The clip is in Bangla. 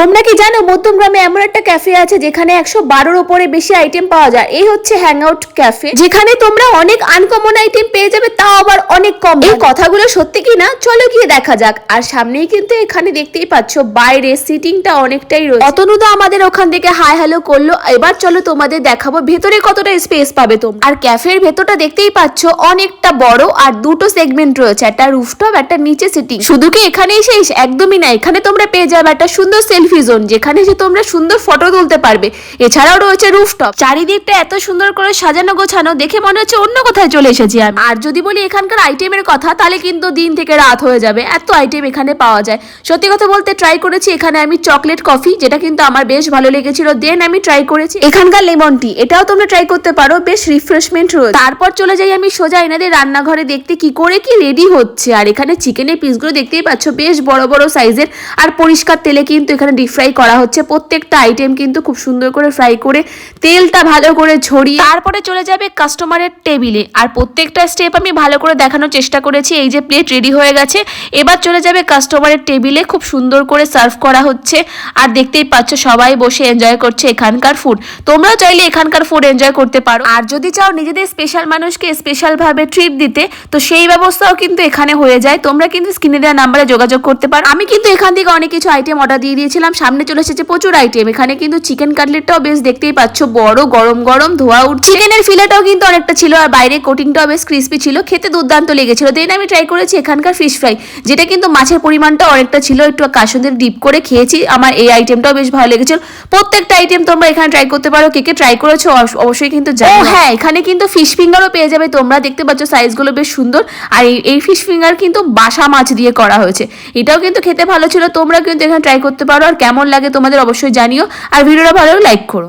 তোমরা কি জানো মধ্যমগ্রামে এমন একটা ক্যাফে আছে যেখানে একশো বারোর উপরে বেশি আইটেম পাওয়া যায়? এই হচ্ছে হ্যাং আউট ক্যাফে। যেখানে তোমরা অনেক আনকমন আইটেম পেয়ে যাবে, তাও আবার অনেক কম এই কথাগুলো সত্যি কি না? চলো গিয়ে দেখা যাক। আর সামনেই কিন্তু এখানে দেখতেই পাচ্ছ, বাইরে সিটিংটা অনেকটাই রয়েছে। অতনু তো আমাদের ওখান থেকে হাই হ্যালো করল। এবার চলো তোমাদের দেখাবো ভেতরে কতটা স্পেস পাবে তোমরা। আর ক্যাফের ভেতরটা দেখতেই পাচ্ছ, অনেকটা বড় আর দুটো সেগমেন্ট রয়েছে। একটা রুফটপ, একটা নিচে সিটিং। শুধু কি এখানেই শেষ? একদমই না। এখানে তোমরা পেয়ে যাবে একটা সুন্দর সেলফি জোন যেখানে এসে তোমরা সুন্দর ফটো তুলতে পারবে। এছাড়াও রয়েছে রুফটপ চারিদিকটা এত সুন্দর করে সাজানো গোছানো, দেখে মনে হচ্ছে অন্য কোথায় চলে এসেছি আমি। আর যদি বলি এখানকার আইটেমের কথা, তাহলে কিন্তু দিন থেকে রাত হয়ে যাবে। এত আইটেম এখানে পাওয়া যায়। সত্যি কথা বলতে ট্রাই করেছি, এখানে আমি চকলেট কফি যেটা কিন্তু আমার বেশ ভালো লেগেছিল। দেন আমি ট্রাই করেছি এখানকার লেমন টি এটাও তোমরা ট্রাই করতে পারো, বেশ রিফ্রেশমেন্ট রয়েছে। তারপর চলে যাই আমি সোজা এনাদের রান্নাঘরে দেখতে, কি করে কি রেডি হচ্ছে। আর এখানে চিকেনের পিসগুলো দেখতেই পাচ্ছ, বেশ বড় বড় সাইজের আর পরিষ্কার তেলে কিন্তু এখানে ডিপ ফ্রাই করা হচ্ছে। প্রত্যেকটা আইটেম কিন্তু খুব সুন্দর করে ফ্রাই করে তেলটা ভালো করে ঝরিয়ে তারপরে চলে যাবে কাস্টমারের টেবিলে আর প্রত্যেকটা স্টেপ আমি ভালো করে দেখানোর চেষ্টা করেছি, এই যে প্লেট রেডি হয়ে গেছে। এবার চলে যাবে কাস্টমারের টেবিলে খুব সুন্দর করে সার্ভ করা হচ্ছে। আর দেখতেই পাচ্ছ, সবাই বসে এনজয় করছে এখানকার ফুড তোমরাও চাইলে এখানকার ফুড এনজয় করতে পারো। আর যদি চাও নিজেদের স্পেশাল মানুষকে স্পেশাল ভাবে ট্রিট দিতে, তো সেই ব্যবস্থাও কিন্তু এখানে হয়ে যায়। তোমরা কিন্তু স্ক্রিনে দেওয়া নাম্বারে যোগাযোগ করতে পারো। আমি কিন্তু এখান থেকে অনেক কিছু আইটেম অর্ডার দিয়ে দিয়েছিলাম। সামনে চলে এসেছে প্রচুর আইটেম এখানে কিন্তু চিকেন কাটলেটটাও বেশ দেখতেই পাচ্ছ বড় গরম গরম ধোয়া উঠ চিকেনের ফিলেটাও কিন্তু অনেকটা ছিল আর বাইরে কোটিংটাও বেশ ক্রিস্পি ছিল খেতে দুর্দান্ত লেগেছিল। দেন আমি ট্রাই করেছি এখানকার ফিশ ফ্রাই যেটা কিন্তু মাছের পরিমাণটা অনেকটা ছিল একটু কাসুন্দের ডিপ করে খেয়েছি আমার এই আইটেমটাও বেশ ভালো লেগেছিল। প্রত্যেকটা আইটেম তোমরা এখানে ট্রাই করতে পারো কে কে ট্রাই করেছ অবশ্য- অবশ্যই কিন্তু জানো হ্যাঁ এখানে কিন্তু ফিশ ফিঙ্গারও পেয়ে যাবে তোমরা দেখতে পাচ্ছ সাইজগুলো বেশ সুন্দর। আর এই- এই ফিশ ফিঙ্গার কিন্তু বাসা মাছ দিয়ে করা হয়েছে। এটাও কিন্তু খেতে ভালো ছিল তোমরা কিন্তু এখানে ট্রাই করতে পারো। আর কেমন লাগে তোমাদের অবশ্যই জানিও। আর ভিডিওটা ভালো লাইক করো।